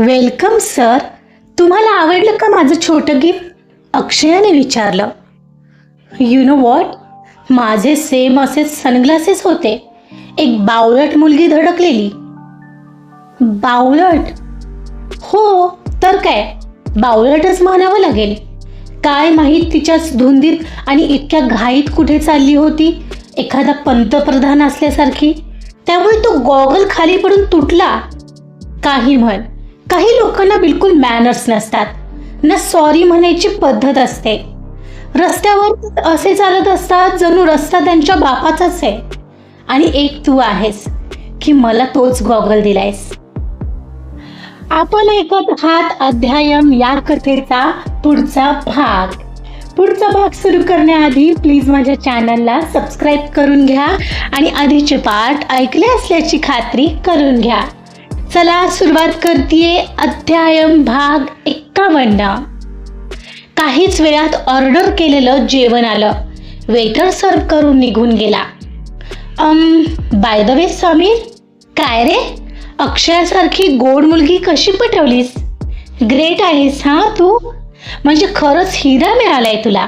Welcome sir. तुम्हाला आवडलं का माझं छोटं गिफ्ट? अक्षयाने विचारलं. यु नो वॉट माझे सेम असे सनग्लासेस होते. एक बावळट मुलगी धडकलेली. बावळट? हो तर काय? बावळटच म्हणावं लागेल. काय माहीत तिच्याच धुंदीत आणि इतक्या घाईत कुठे चालली होती? एखादा पंतप्रधान असल्यासारखी? त्यामुळे तो गॉगल खाली पडून तुटला. काही म्हण. काही लोकांना बिलकुल मॅनर्स नसतात. ना सॉरी म्हणायची पद्धत असते. रस्त्यावर असे चालत असतात जणू रस्ता त्यांच्या बापाचाच आहे. आणि एक तू आहेस की मला तोच गॉगल दिलायस. आपण ऐकत आहात अध्यायम या कथेचा पुढचा भाग. पुढचा भाग सुरू करण्याआधी प्लीज माझ्या चॅनलला सबस्क्राईब करून घ्या आणि आधीचे पाठ ऐकले असल्याची खात्री करून घ्या. चला सुरुवात करतीये अध्यायम भाग एक्कावन्न. काहीच वेळात ऑर्डर केलेलं जेवण आलं. वेटर सर्व करून निघून गेला. बाय द वे समीर काय रे? अक्षयासारखी गोड मुलगी कशी पटवलीस? ग्रेट आहेस हा तू? म्हणजे खरंच हिरा मिळालाय तुला.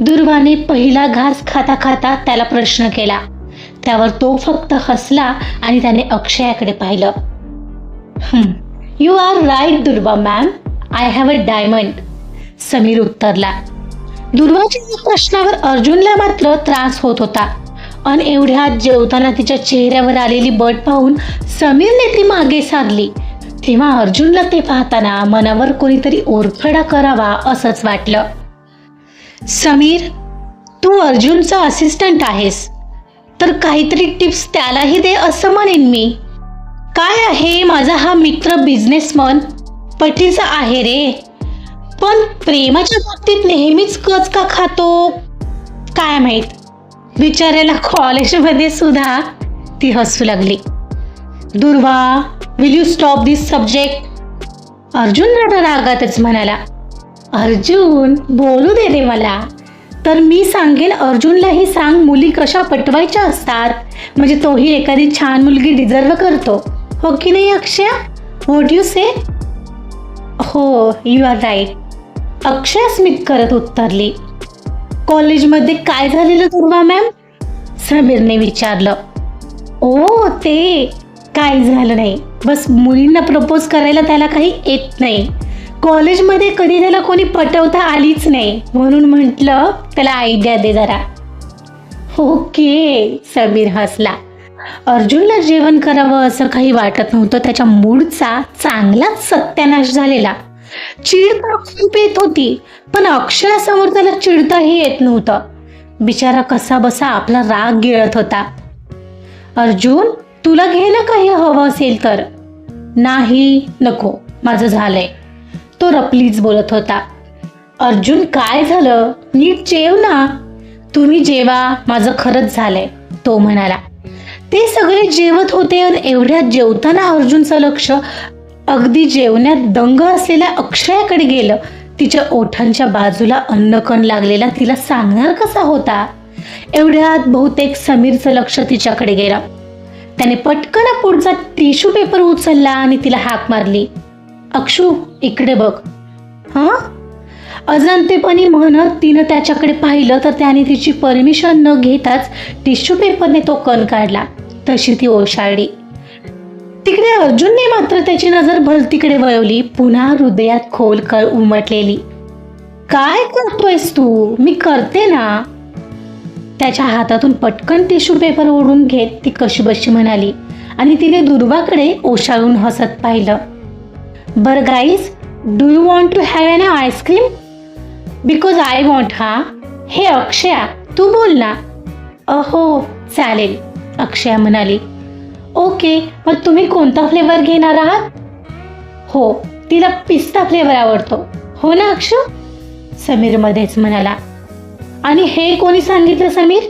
दुर्वाने पहिला घास खाता खाता त्याला प्रश्न केला. त्यावर तो फक्त हसला आणि त्याने अक्षयाकडे पाहिलं. You are right Durva ma'am I have a diamond Sameer उत्तरला. दुर्वाच्या या प्रश्नावर अर्जुनला मात्र त्रास होत होता. अन एवढ्यात जेवताना तिच्या चेहऱ्यावर आलेली बट पाहून समीरने ती मागे सारली. तेव्हा अर्जुनला ते पाहताना मनावर कोणीतरी ओरफडा करावा असंच वाटलं. समीर तू अर्जुनचा असिस्टंट आहेस. तर काहीतरी टिप्स त्यालाही दे असं म्हणेन मी. काय आहे माझा हा मित्र बिझनेसमन पटीचा आहे रे. पण प्रेमाच्या बाबतीत नेहमीच कच का खातो? काय माहीत? बिचाऱ्याला कॉलेजमध्ये सुद्धा ती हसू लागली. Durva will you stop this subject Arjun रडा रागातच म्हणाला अर्जुन बोलू दे रे मला. तर मी सांगेन अर्जुनलाही सांग मुली कशा पटवायच्या असतात. म्हणजे तोही एखादी छान मुलगी डिझर्व करतो. हो की नाही अक्षय व्हॉट यू से हो यू आर राईट अक्षय स्मित करत उत्तरली. कॉलेजमध्ये काय झालेलं दुर्वा मॅम? समीरने विचारलं. ओ ते काय झालं नाही. बस मुलींना प्रपोज करायला त्याला काही येत नाही. कॉलेजमध्ये कधी त्याला कोणी पटवता आलीच नाही. म्हणून म्हटलं त्याला आयडिया दे जरा. ओके समीर हसला. अर्जुनला जेवण करावं असं काही वाटत नव्हतं. त्याच्या मूडचा चांगलाच सत्यानाश झालेला. चिड तर खूप येत होती पण अक्षरासमोर त्याला चिडताही येत नव्हतं. बिचारा कसा बसा आपला राग गिळत होता. अर्जुन तुला घे ना काही हवं असेल तर? नाही नको माझं झालंय. तो रपलीच बोलत होता. अर्जुन काय झालं? नीट जेव ना. तुम्ही जेवा माझं खरंच झालंय तो म्हणाला. ते सगळे जेवत होते आणि एवढ्यात जेवताना अर्जुनचं लक्ष अगदी जेवण्यात दंग असलेल्या अक्षयाकडे गेलं. तिच्या ओठांच्या बाजूला अन्नकण लागलेला तिला सांगणार कसा होता? एवढ्यात बहुतेक समीरचं लक्ष तिच्याकडे गेलं. त्याने पटकन पुढचा टिश्यू पेपर उचलला आणि तिला हाक मारली. अक्षू इकडे बघ. हां? अजंतेपणी म्हणत तिनं त्याच्याकडे पाहिलं तर त्याने तिची परमिशन न घेताच टिश्यू पेपरने तो कण काढला. तशी ती ओशाळली. तिकडे अर्जुनने मात्र त्याची नजर भलतीकडे वळवली. पुन्हा हृदयात खोल कर उमटलेली. काय करतोयस तू? मी करते ना. त्याच्या हातातून पटकन टिश्यू पेपर ओढून घेत ती कशी बशी म्हणाली आणि तिने दुर्वाकडे ओशाळून हसत पाहिलं. बरं guys do you want to have an ice cream because I want हा हे अक्षया तू बोल ना. अहो चालेल अक्षया म्हणाली. ओके मग तुम्ही कोणता फ्लेवर घेणार आहात? हो तिला पिस्ता फ्लेवर आवडतो. हो ना अक्षू? समीर मध्येच म्हणाला. आणि हे कोणी सांगितलं समीर?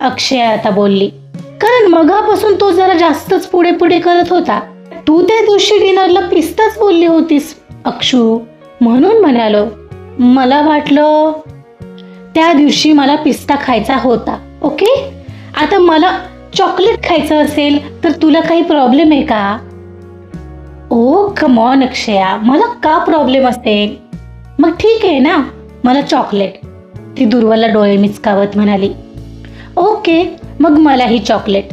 अक्षया आता बोलली. कारण मगापासून तो जरा जास्तच पुढे पुढे करत होता. तू त्या दिवशी डिनरला पिस्ताच बोलली होतीस अक्षू. म्हणून म्हणालो. मला वाटलं त्या दिवशी मला पिस्ता खायचा होता ओके आता मला चॉकलेट खायचं असेल तर तुला काही प्रॉब्लेम आहे का? Oh, oh come on Akshaya. मला का प्रॉब्लेम असेल मग ठीक आहे ना. मला चॉकलेट ती दुर्वाला डोळे मिचकावत म्हणाली. ओके मग मलाही चॉकलेट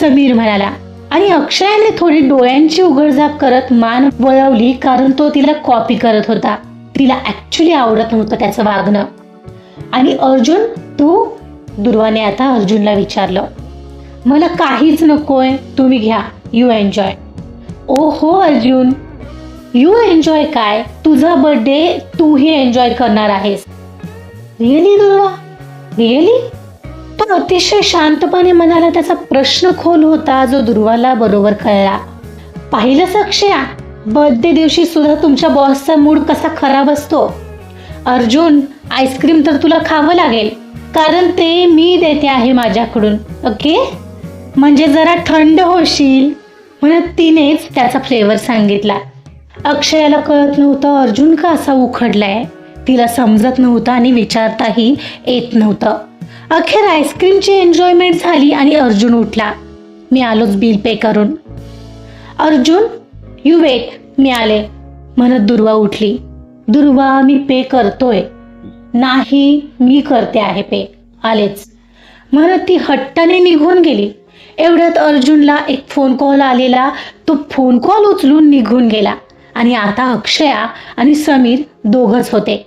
समीर म्हणाला आणि अक्षयाने थोडी डोळ्यांची उघडझाप करत मान वळवली कारण तो तिला कॉपी करत होता. तिला ॲक्च्युली आवडत नव्हतं त्याचं वागणं. आणि अर्जुन तू दुर्वाने आता अर्जुनला विचारलं मला काहीच नकोय तुम्ही घ्या यू एन्जॉय ओ हो अर्जुन यू एन्जॉय काय? तुझा बर्थडे तूही एन्जॉय करणार आहेस. रिअली दुर्वा? रिअली तो अतिशय शांतपणे म्हणाला त्याचा प्रश्न खोल होता जो दुर्वाला बरोबर कळला. पाहिलंच अक्षया? बर्थडे दिवशी सुद्धा तुमच्या बॉसचा मूड कसा खराब असतो? अर्जुन आईस्क्रीम तर तुला खावं लागेल. कारण ते मी देते आहे माझ्याकडून ओके? म्हणजे जरा थंड होशील म्हणत तिनेच त्याचा फ्लेवर सांगितला. अक्षयाला कळत नव्हतं अर्जुन का असा उखडलाय. तिला समजत नव्हतं आणि विचारताही येत नव्हतं. अखेर आईस्क्रीमची एन्जॉयमेंट झाली आणि अर्जुन उठला. मी आलोच बिल पे करून. अर्जुन यू वेट मी आले. म्हणत दुर्वा उठली. दुर्वा मी पे करतोय. नाही मी करते आहे पे. आलेच. म्हणत ती हट्टाने निघून गेली. एवढ्यात अर्जुनला एक फोन कॉल आलेला. तो फोन कॉल उचलून निघून गेला. आणि आता अक्षया आणि समीर दोघच होते.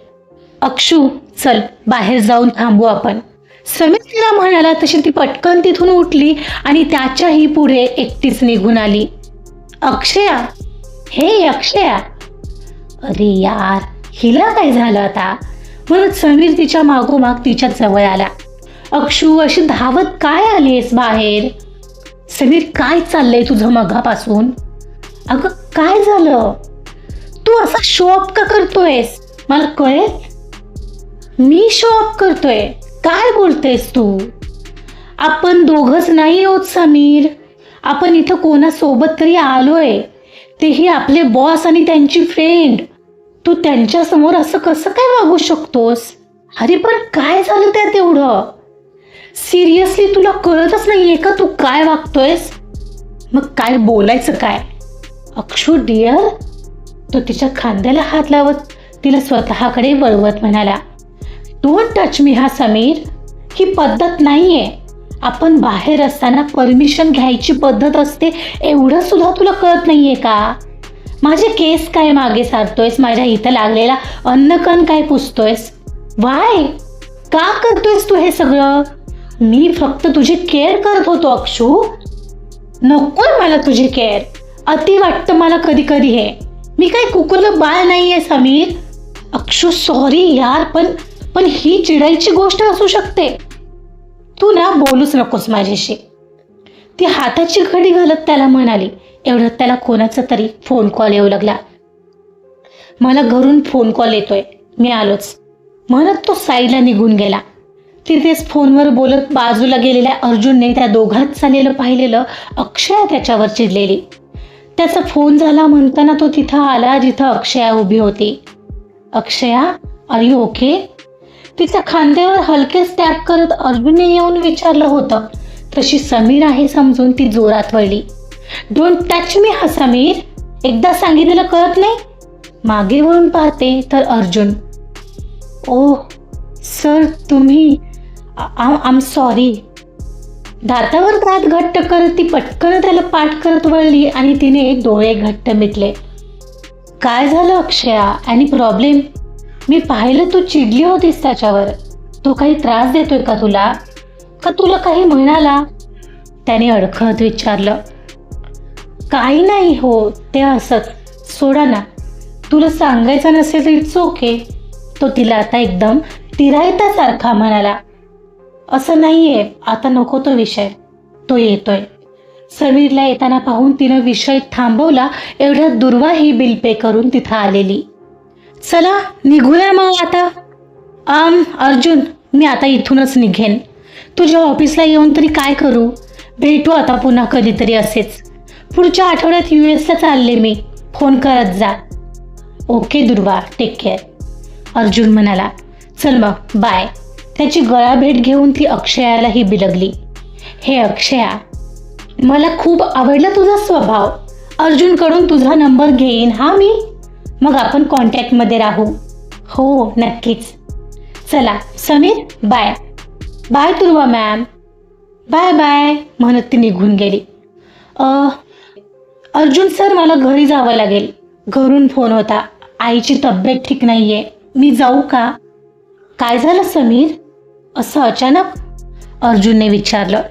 अक्षू चल बाहेर जाऊन थांबू आपण. समीर तिला म्हणाला तशी ती पटकन तिथून उठली आणि त्याच्याही पुढे एकटीच निघून आली. अक्षया हे अक्षया! अरे यार हिला काय झालं आता? म्हणत समीर तिच्या मागोमाग तिच्या जवळ आला. अक्षू अशी धावत काय आलीस बाहेर? समीर काय चाललंय तुझं मगापासून? अगं काय झालं? तू असा शॉप का करतोयस? मला कळेल? मी शॉप करतोय. काय बोलतेस तू? आपण दोघच नाही आहोत समीर. आपण इथं कोणासोबत तरी आलोय. तेही आपले बॉस आणि त्यांची फ्रेंड तू त्यांच्यासमोर असं कसं काय वागू शकतोस? अरे पण काय झालं त्यात एवढं? सिरियसली तुला कळतच नाहीये का तू काय वागतोयस? मग काय बोलायचं काय? अक्षू डिअर तो तिच्या खांद्याला हात लावत तिला स्वतःकडे वळवत म्हणाला डोंट टच मी हा समीर. ही पद्धत नाहीये. आपण बाहेर असताना परमिशन घ्यायची पद्धत असते एवढं सुद्धा तुला कळत नाहीये का? माझे केस काय मागे सारतोयस? माझ्या इथं लागलेला अन्नकण काय पुसतोयस? वाय का करतोयस तू हे सगळं? मी फक्त तुझी केअर करत होतो अक्षू. नकोय मला तुझी केअर अति वाटतं मला कधी कधी हे. मी काय कुकुलं बाळ नाहीये समीर? अक्षू सॉरी यार पण पण ही चिडायची गोष्ट असू शकते. तू ना बोलूच नकोस माझ्याशी. ती हाताची घडी घालत त्याला म्हणाली एवढ्यात त्याला कोणाचा तरी फोन कॉल येऊ लागला. मला घरून फोन कॉल येतोय मी आलोच. म्हणत तो साईडला निघून गेला. तिथेच फोनवर बोलत बाजूला गेलेल्या अर्जुनने त्या दोघात चाललेलं पाहिलेलं अक्षया त्याच्यावर चिडलेली. त्याचा फोन झाला म्हणताना तो तिथं आला जिथं अक्षया उभी होती. अक्षया आर यू ओके तिच्या खांद्यावर हलकेच टॅप करत अर्जुनने येऊन विचारलं होतं. तशी समीर आहे समजून ती जोरात वळली. डोंट टच मी हा समीर. एकदा सांगितलेलं कळत नाही. मागे वळून पाहते तर अर्जुन. ओ सर तुम्ही आम सॉरी दातावर दात घट्ट करत ती पटकन त्याला पाठ करत वळली आणि तिने डोळे घट्ट मिटले. काय झालं अक्षया? आणि प्रॉब्लेम मी पाहिलं तू चिडली होतीस त्याच्यावर. तो काही त्रास देतोय का तुला? का तुला काही म्हणाला? त्याने अडखळत विचारलं. काही नाही हो ते असंच. सोडा ना. तुला सांगायचं नसेल तर इट्स ओके तो तिला आता एकदम तिरायतासारखा म्हणाला. असं नाही आहे आता नको तो विषय. तो येतोय. समीरला येताना पाहून तिनं विषय थांबवला एवढ्या दुर्वाही बिल पे करून तिथं आलेली. चला निघूया मग आता. आम अर्जुन मी आता इथूनच निघेन. तुझ्या ऑफिसला येऊन तरी काय करू? भेटू आता पुन्हा कधीतरी असेच. पुढच्या आठवड्यात यू एसला चालले मी. फोन करत जा. ओके दुर्वा. टेक केअर अर्जुन म्हणाला चल मग बाय त्याची गळा भेट घेऊन ती अक्षयालाही बिलगली. हे अक्षया मला खूप आवडला तुझा स्वभाव. अर्जुनकडून तुझा नंबर घेईन हा मी? मग आपण कॉन्टॅक्टमध्ये राहू. हो नक्कीच. चला Sameer bye bye Durva ma'am bye bye म्हणत ती निघून गेली. अर्जुन सर मला घरी जावं लागेल. घरून फोन होता. आईची तब्येत ठीक नाही आहे मी जाऊ का? काय झालं समीर? असं अचानक? अर्जुनने विचारलं.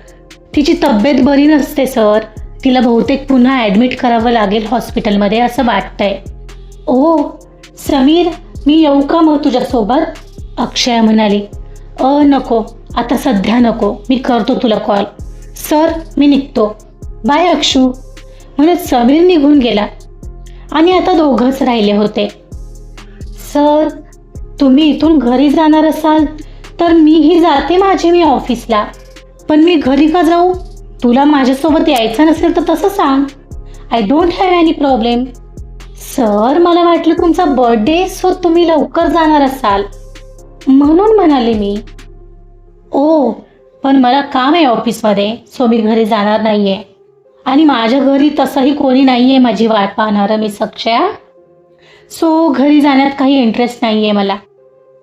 तिची तब्येत बरी नसते सर तिला बहुतेक पुन्हा ॲडमिट करावं लागेल हॉस्पिटलमध्ये असं वाटतंय. ओ समीर मी येऊ का मग तुझ्यासोबत? अक्षया म्हणाली अ नको आता सध्या नको मी करतो तुला कॉल. सर मी निघतो. बाय अक्षू. म्हणत समीर निघून गेला. आणि आता दोघंच राहिले होते. सर तुम्ही इथून घरी जाणार असाल तर मीही जाते माझे मी ऑफिसला. पण मी घरी का जाऊ? तुला माझ्यासोबत यायचं नसेल तर तसं सांग. I don't have any problem sir मला वाटलं तुमचा बर्थडे सो तुम्ही लवकर जाणार असाल. म्हणून म्हणाले मी. ओ पण मला काम आहे ऑफिसमध्ये सो मी घरी जाणार नाही आहे आणि माझ्या घरी तसंही कोणी नाही आहे माझी वाट पाहणारं मी सक्षया सो घरी जाण्यात काही इंटरेस्ट नाही आहे मला.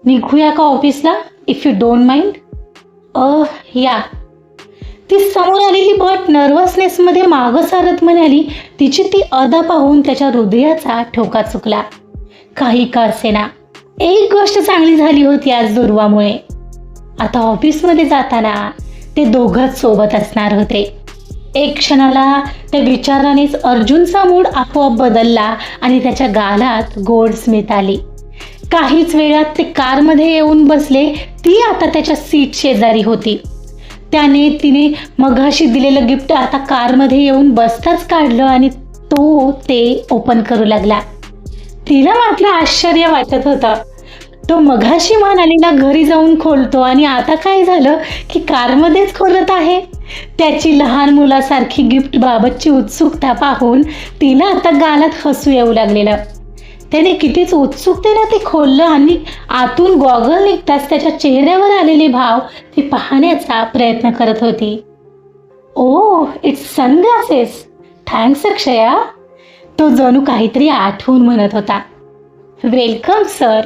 निघूया का ऑफिसला इफ यू डोंट माइंड अ या. ती समोर आलेली बट नर्वसनेसमध्ये मागं सारत म्हणाली तिची ती अदा पाहून त्याच्या हृदयाचा ठोका चुकला. काही का असेना एक गोष्ट चांगली झाली होती आज दुर्वामुळे. आता ऑफिसमध्ये जाताना ते दोघंच सोबत असणार होते. एक क्षणाला त्या विचारानेच अर्जुनचा मूड आपोआप बदलला आणि त्याच्या गालात गोड स्मित आली. काहीच वेळात ते कारमध्ये येऊन बसले ती आता त्याच्या सीट शेजारी होती. त्याने तिने मघाशी दिलेलं गिफ्ट आता कारमध्ये येऊन बसताच काढलं आणि तो ते ओपन करू लागला. तिला मात्र आश्चर्य वाटत होतं. तो मघाशी म्हणालीला घरी जाऊन खोलतो आणि आता काय झालं की कारमध्येच खोलत आहे? त्याची लहान मुलासारखी गिफ्ट बाबतची उत्सुकता पाहून तिला आता गालात हसू येऊ लागलेलं. त्याने कितीच उत्सुकतेनं ते खोललं आणि आतून गॉगल निघताच त्याच्या चेहऱ्यावर आलेले भाव ती पाहण्याचा प्रयत्न करत होती. Oh it's sunglasses thanks Akshaya. तो जणू काहीतरी आठवून म्हणत होता. वेलकम सर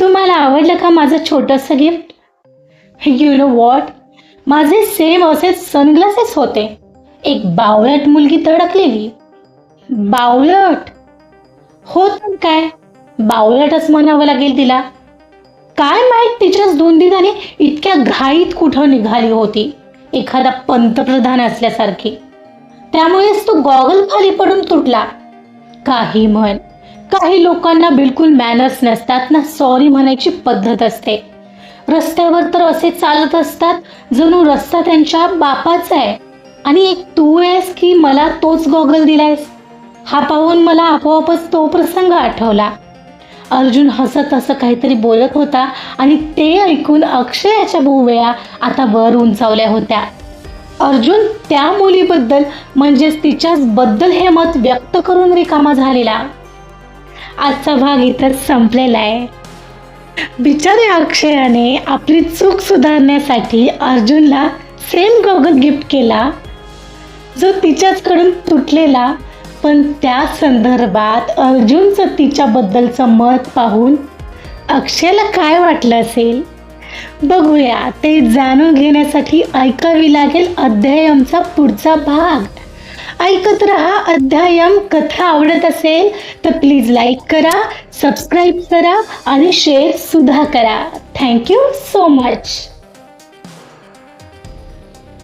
तुम्हाला आवडलं का माझं छोटंसं गिफ्ट यू नो वॉट माझे सेम असे सनग्लासेस होते. एक बावळट मुलगी तडकलेली. बावळट? हो तर काय? बावळटच म्हणावं लागेल तिला. काय माहीत तिच्याच धुंदीत इतक्या घाईत कुठं निघाली होती एखादा पंतप्रधान असल्यासारखी. त्यामुळेच तो गॉगल खाली पडून तुटला. काही म्हण काही लोकांना बिलकुल मॅनर्स नसतात ना सॉरी म्हणायची पद्धत असते. रस्त्यावर तर असे चालत असतात जणू रस्ता त्यांच्या बापाचा आहे. आणि एक तू आहेस की मला तोच गॉगल दिलायस? हा पाहून मला आपोआपच तो प्रसंग आठवला. अर्जुन हसत असं काहीतरी बोलत होता आणि ते ऐकून अक्षयाच्या भुवया आता वर उंचावल्या होत्या. अर्जुन त्या मुलीबद्दल म्हणजेच तिच्याच बद्दल हे मत व्यक्त करून रिकामा झालेला. आजचा भाग इथं संपलेला आहे. बिचारे अक्षयाने आपली चूक सुधारण्यासाठी अर्जुनला सेम गॉगल गिफ्ट केला जो तिच्याचकडून तुटलेला पण त्या संदर्भात अर्जुनचं तिच्याबद्दलचं मत पाहून अक्षयला काय वाटलं असेल? बघूया. ते जाणून घेण्यासाठी ऐकावी लागेल अध्यायमचा पुढचा भाग. ऐकत रहा अध्यायम. कथा आवडत असेल तर प्लीज लाईक करा सबस्क्राईब करा आणि शेअर सुद्धा करा. Thank you so much.